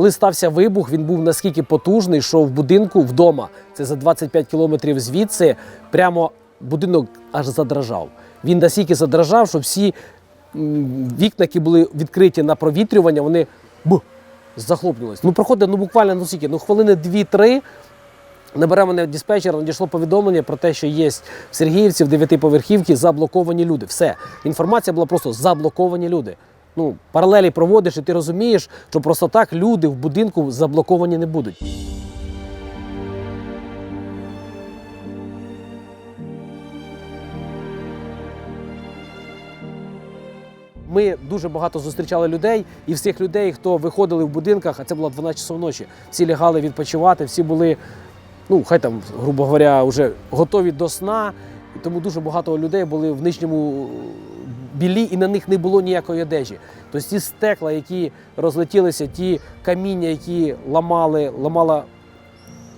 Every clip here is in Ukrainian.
Коли стався вибух, він був наскільки потужний, що в будинку вдома, це за 25 кілометрів звідси, прямо будинок аж задрожав. Він настільки задрожав, що всі вікна, які були відкриті на провітрювання, вони бух, захлопнулись. Ну, проходить ну, буквально ну, скільки, ну, хвилини 2-3. Набере мене диспетчер, надійшло повідомлення про те, що є в Сергіївці в дев'ятиповерхівці заблоковані люди. Все. Інформація була просто заблоковані люди. Ну, паралелі проводиш, і ти розумієш, що просто так люди в будинку заблоковані не будуть. Ми дуже багато зустрічали людей, і всіх людей, хто виходили в будинках, а це було 12 часов ночі, всі лягали відпочивати, всі були, ну хай там, грубо говоря, вже готові до сна. І тому дуже багато людей були в нижньому білі, і на них не було ніякої одежі. Тобто ті стекла, які розлетілися, ті каміння, які ламали, ламала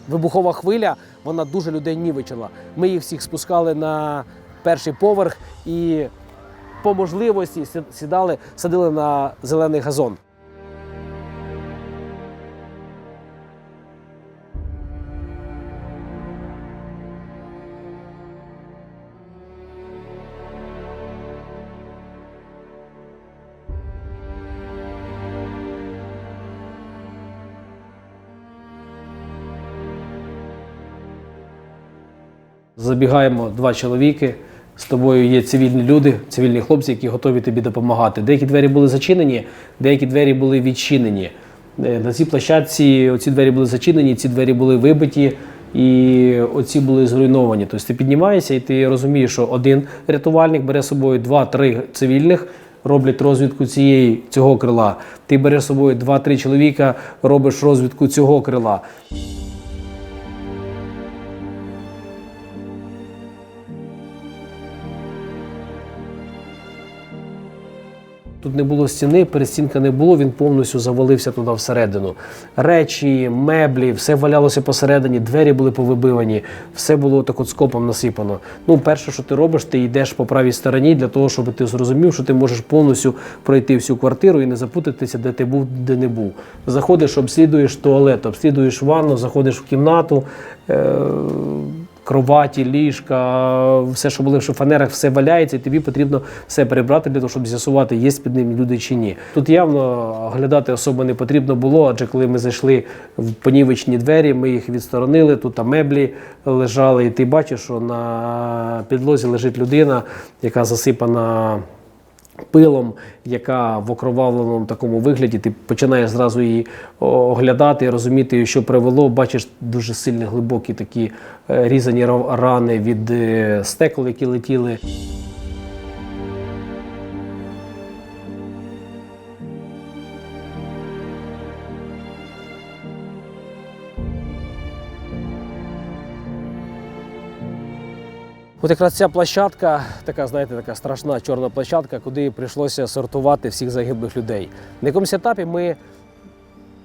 вибухова хвиля, вона дуже людей нівичила. Ми їх всіх спускали на перший поверх і по можливості сідали, садили на зелений газон. Забігаємо два чоловіки. З тобою є цивільні люди, цивільні хлопці, які готові тобі допомагати. Деякі двері були зачинені, деякі двері були відчинені. Е, На цій площадці оці двері були зачинені, ці двері були вибиті, і оці були зруйновані. Тобто ти піднімаєшся і ти розумієш, що один рятувальник бере з собою два-три цивільних. Роблять розвідку цієї цього крила. Ти береш з собою два-три чоловіка, робиш розвідку цього крила. Тут не було стіни, перестінка не було, він повністю завалився туди всередину. Речі, меблі, все валялося посередині, двері були повибивані, все було так от скопом насипано. Ну, перше, що ти робиш, ти йдеш по правій стороні для того, щоб ти зрозумів, що ти можеш повністю пройти всю квартиру і не запутатися, де ти був, де не був. Заходиш, обслідуєш туалет, обслідуєш ванну, заходиш в кімнату. Е- кроваті, ліжка, все, що були в шифонерах, все валяється, і тобі потрібно все перебрати для того, щоб з'ясувати, є під ним люди чи ні. Тут явно оглядати особо не потрібно було, адже коли ми зайшли в понівечні двері, ми їх відсторонили, тут там меблі лежали, і ти бачиш, що на підлозі лежить людина, яка засипана. Пилом, яка в окровавленому такому вигляді, ти починаєш зразу її оглядати, розуміти, що привело. Бачиш дуже сильні глибокі такі е, різані рани від е, стекол, які летіли. Якраз ця площадка, така, знаєте, така страшна чорна площадка, куди прийшлося сортувати всіх загиблих людей. На якомусь етапі ми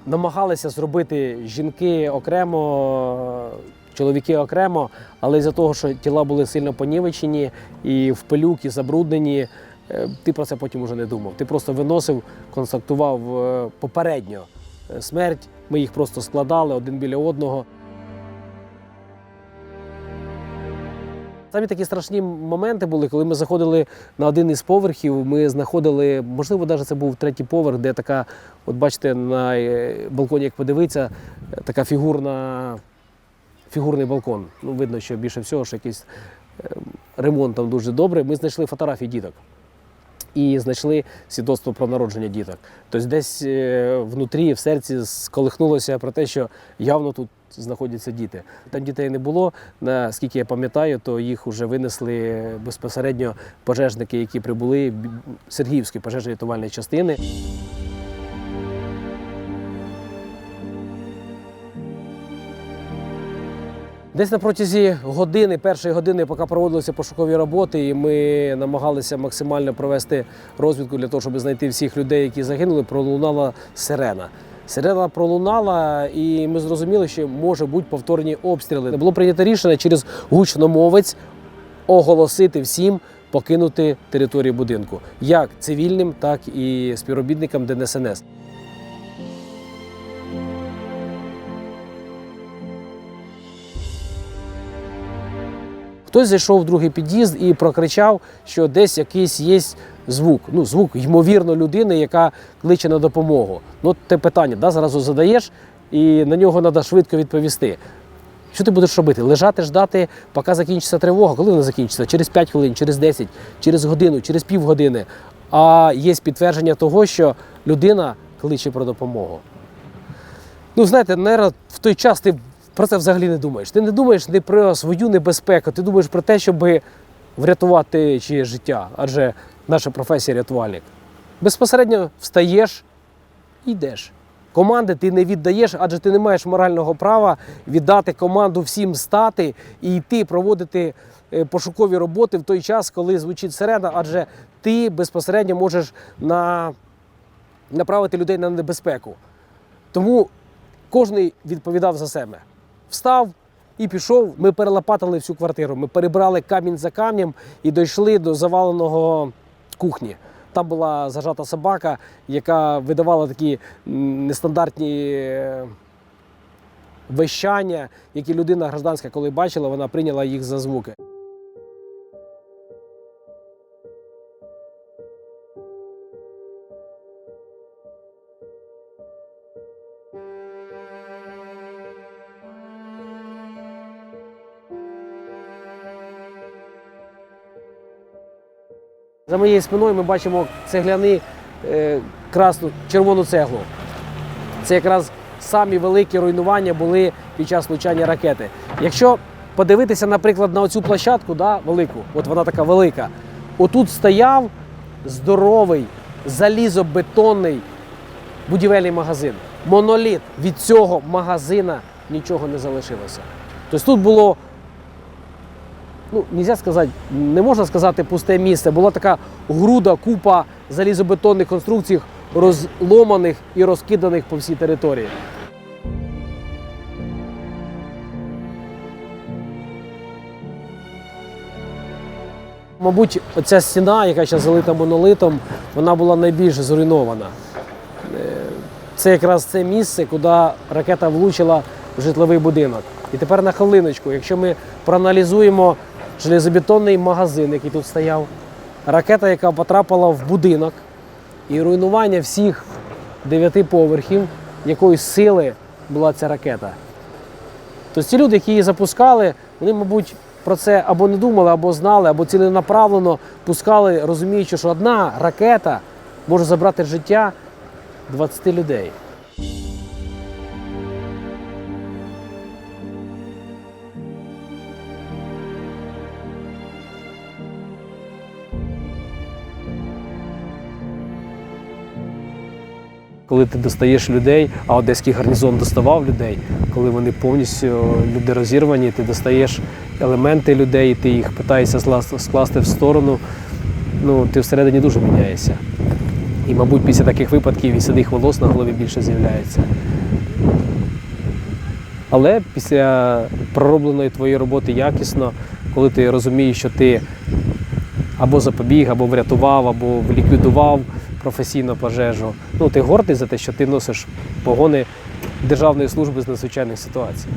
намагалися зробити жінки окремо, чоловіки окремо, але з-за того, що тіла були сильно понівечені і в пилюки забруднені, е, ти про це потім уже не думав. Ти просто виносив, констатував е, попередньо е, смерть. Ми їх просто складали один біля одного. Самі такі страшні моменти були, коли ми заходили на один із поверхів. Ми знаходили, можливо, навіть це був третій поверх, де така, от бачите, на е, балконі, як подивитися, е, така фігурна, фігурний балкон. Ну, видно, що більше всього, що якийсь е, ремонт там дуже добрий. Ми знайшли фотографії діток. І знайшли свідоцтво про народження діток. Тобто десь е, внутрі, в серці сколихнулося про те, що явно тут знаходяться діти. Там дітей не було. Наскільки я пам'ятаю, то їх вже винесли безпосередньо пожежники, які прибули Сергіївської пожежно-рятувальної частини. Десь на протязі години, першої години, поки проводилися пошукові роботи, і ми намагалися максимально провести розвідку для того, щоб знайти всіх людей, які загинули, пролунала сирена. Сирена пролунала, і ми зрозуміли, що може бути повторні обстріли. Було прийнято рішення через гучномовець оголосити всім покинути територію будинку, як цивільним, так і співробітникам ДНСНС. Хтось зайшов в другий під'їзд і прокричав, що десь якийсь є звук. Ну, звук, ймовірно, людини, яка кличе на допомогу. Ну, те питання да, зразу задаєш, і на нього треба швидко відповісти. Що ти будеш робити? Лежати, ждати, поки закінчиться тривога. Коли вона закінчиться? Через 5 хвилин, через 10, через годину, через півгодини. А є підтвердження того, що людина кличе про допомогу. Ну, знаєте, наверное, в той час ти про це взагалі не думаєш. Ти не думаєш не про свою небезпеку, ти думаєш про те, щоб врятувати чиєсь життя, адже наша професія рятувальник. Безпосередньо встаєш і йдеш. Команди ти не віддаєш, адже ти не маєш морального права віддати команду всім стати і йти проводити е, пошукові роботи в той час, коли звучить сирена, адже ти безпосередньо можеш на... направити людей на небезпеку. Тому кожен відповідав за себе. Встав і пішов. Ми перелопатили всю квартиру. Ми перебрали камінь за камнем і дійшли до заваленого кухні. Там була зажата собака, яка видавала такі нестандартні е, вещання, які людина гражданська, коли бачила, вона прийняла їх за звуки. За моєю спиною ми бачимо цегляни е, красну червону цеглу. Це якраз самі великі руйнування були під час влучання ракети. Якщо подивитися, наприклад, на оцю площадку, да, велику, от вона така велика, отут стояв здоровий залізобетонний будівельний магазин. Моноліт від цього магазина нічого не залишилося. Тобто тут було ну, нельзя сказати, не можна сказати пусте місце. Була така груда, купа залізобетонних конструкцій, розломаних і розкиданих по всій території. Мабуть, оця стіна, яка зараз залита монолитом, вона була найбільш зруйнована. Е, Це якраз це місце, куди ракета влучила в житловий будинок. І тепер на хвилиночку, якщо ми проаналізуємо железобетонний магазин, який тут стояв, ракета, яка потрапила в будинок, і руйнування всіх дев'яти поверхів, якої сили була ця ракета. Тобто ті люди, які її запускали, вони, мабуть, про це або не думали, або знали, або ціленаправлено пускали, розуміючи, що одна ракета може забрати життя 20 людей. Коли ти достаєш людей, а одеський гарнізон доставав людей, коли вони повністю люди розірвані, ти достаєш елементи людей, ти їх питаєшся скласти в сторону, ну ти всередині дуже міняєшся. І, мабуть, після таких випадків і сидих волос на голові більше з'являється. Але після проробленої твоєї роботи якісно, коли ти розумієш, що ти або запобіг, або врятував, або ліквідував професійно пожежу. Ну, ти гордий за те, що ти носиш погони Державної служби з надзвичайних ситуацій.